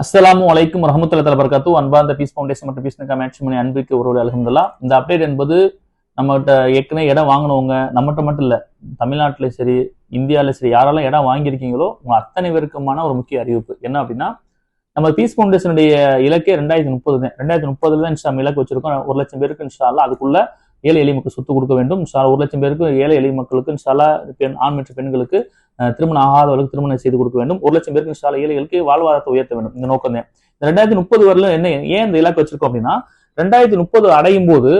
அஸ்ஸலாமு வலைக்கும் ரஹமத்துல தஆலா பரக்காத்து அன்பார்ந்த பீஸ் ஃபவுண்டேஷன் மற்றும் பீஸ் கமேட்சி மணி அன்பிற்கு ஒரு அலமதுல்லா இந்த அப்டேட் என்பது நம்மகிட்ட ஏற்கனவே இடம் வாங்கினவங்க நம்மகிட்ட மட்டும் இல்லை தமிழ்நாட்டிலையும் சரி இந்தியாவிலும் சரி யாரெல்லாம் இடம் வாங்கியிருக்கீங்களோ உங்க அத்தனை பேருக்குமான ஒரு முக்கிய அறிவிப்பு. என்ன அப்படின்னா நம்ம பீஸ் ஃபவுண்டேஷனுடைய இலக்கே ரெண்டாயிரத்தி முப்பது தான் ரெண்டாயிரத்தி முப்பதுல தான் நம்ம இலக்கு வச்சிருக்கோம். ஒரு லட்சம் பேருக்கு இன்ஷால்லா அதுக்குள்ள ஏழை எளிய மக்கள் சொத்து கொடுக்க வேண்டும். ஒரு லட்சம் பேருக்கு ஏழை எளிய மக்களுக்கு இன்ஷால்லா பெண் ஆண் மற்றும் பெண்களுக்கு திருமணம் ஆகாதவர்களுக்கு திருமணம் செய்து கொடுக்க வேண்டும். ஒரு லட்சம் பேருக்கு இன்ஷால்லா ஏழைகளுக்கு வாழ்வாதாரத்தை உயர்த்த வேண்டும். இந்த நோக்கம் தான். இந்த ரெண்டாயிரத்தி முப்பது வரல என்ன ஏன் இந்த இலக்கு வச்சிருக்கோம் அப்படின்னா ரெண்டாயிரத்தி முப்பது அடையும் போது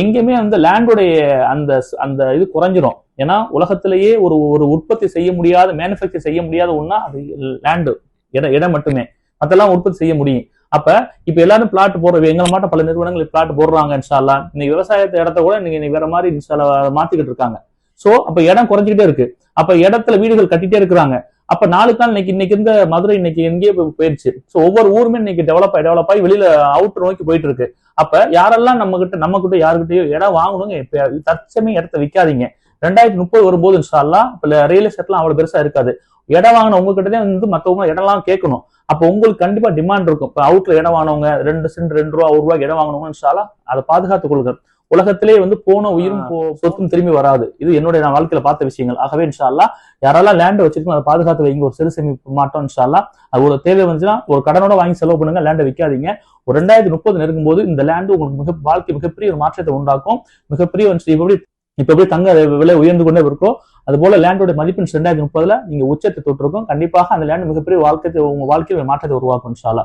எங்கேயுமே அந்த லேண்டுடைய அந்த அந்த இது குறைஞ்சிரும். ஏன்னா உலகத்திலேயே ஒரு ஒரு உற்பத்தி செய்ய முடியாத மேனுஃபேக்சர் செய்ய முடியாத ஒன்னா அது லேண்டு இடம் இடம் மட்டுமே. அதெல்லாம் உற்பத்தி செய்ய முடியும். அப்ப இப்ப எல்லாரும் பிளாட் போடுற எங்களை மாட்ட பல நிறுவனங்கள் பிளாட் போடுறாங்க இன்ஷால்லா இன்னைக்கு விவசாயத்தை இடத்த கூட நீங்க இன்னைக்கு வேற மாதிரி இன்ஷால்லா மாத்திக்கிட்டு இருக்காங்க. சோ அப்ப இடம் குறைஞ்சிக்கிட்டே இருக்கு. அப்ப இடத்துல வீடுகள் கட்டிட்டே இருக்கிறாங்க. அப்ப நாளுக்கு நாள் இன்னைக்கு இன்னைக்கு இருந்த மதுரை இன்னைக்கு எங்கேயே போய் போயிருச்சு. சோ ஒவ்வொரு ஊருமே இன்னைக்கு டெவலப் ஆகி டெவலப் ஆகி வெளியில அவுட்டர் நோக்கி போயிட்டு இருக்கு. அப்ப யாரெல்லாம் நம்ம கிட்ட நம்ம கிட்ட யாருக்கிட்டயோ இடம் வாங்கணுங்க இப்ப தற்சமே இடத்த விற்காதீங்க ரெண்டாயிரத்தி முப்பது வரும்போது இன்ஷால்லா இப்ப ரியல் எஸ்டேட்லாம் அவ்வளவு பெருசா இருக்காது. இடம் வாங்கின உங்ககிட்ட வந்து மத்தவங்க இடம்லாம் கேட்கணும். அப்போ உங்களுக்கு கண்டிப்பா டிமாண்ட் இருக்கும். இப்போ அவுட்ல இடம் வாங்கினவங்க ரெண்டு சென்ட் ரெண்டு ரூபா ஒரு ரூபாய்க்கு இடம் வாங்கினவங்க இன்ஷால்லா அதை பாதுகாத்துக் கொள்கிற உலகத்திலே வந்து போன உயிரும் போ- சொத்தும் திரும்பி வராது. இது என்னுடைய நான் வாழ்க்கையில பார்த்த விஷயங்கள். ஆகவே இன்ஷால்லா யாரெல்லாம் லேண்ட் வச்சிருக்கோம் அதை பாதுகாத்து வைங்க ஒரு சிறு சேமிப்பு மாட்டோம் இன்ஷால்லா அது ஒரு தேவை வந்துச்சுன்னா ஒரு கடனோட வாங்கி செலவு பண்ணுங்க லேண்டை விற்காதீங்க ஒரு ரெண்டாயிரத்தி முப்பது நெருங்கும் போது இந்த லேண்டு உங்களுக்கு மிக வாழ்க்கை மிகப்பெரிய ஒரு மாற்றத்தை உண்டாக்கும். மிகப்பெரிய வந்து எப்படி இப்ப எப்படி தங்க விலை உயர்ந்து கொண்டே இருக்கோ அது போல லேண்டோட மதிப்பெண் ரெண்டாயிரத்தி முப்பதுல நீங்க உச்சத்தை தொட்டிருக்கும். கண்டிப்பாக அந்த லேண்ட் மிகப்பெரிய வாழ்க்கை உங்க வாழ்க்கையில் மாற்றத்தை உருவாக்கும் சாலா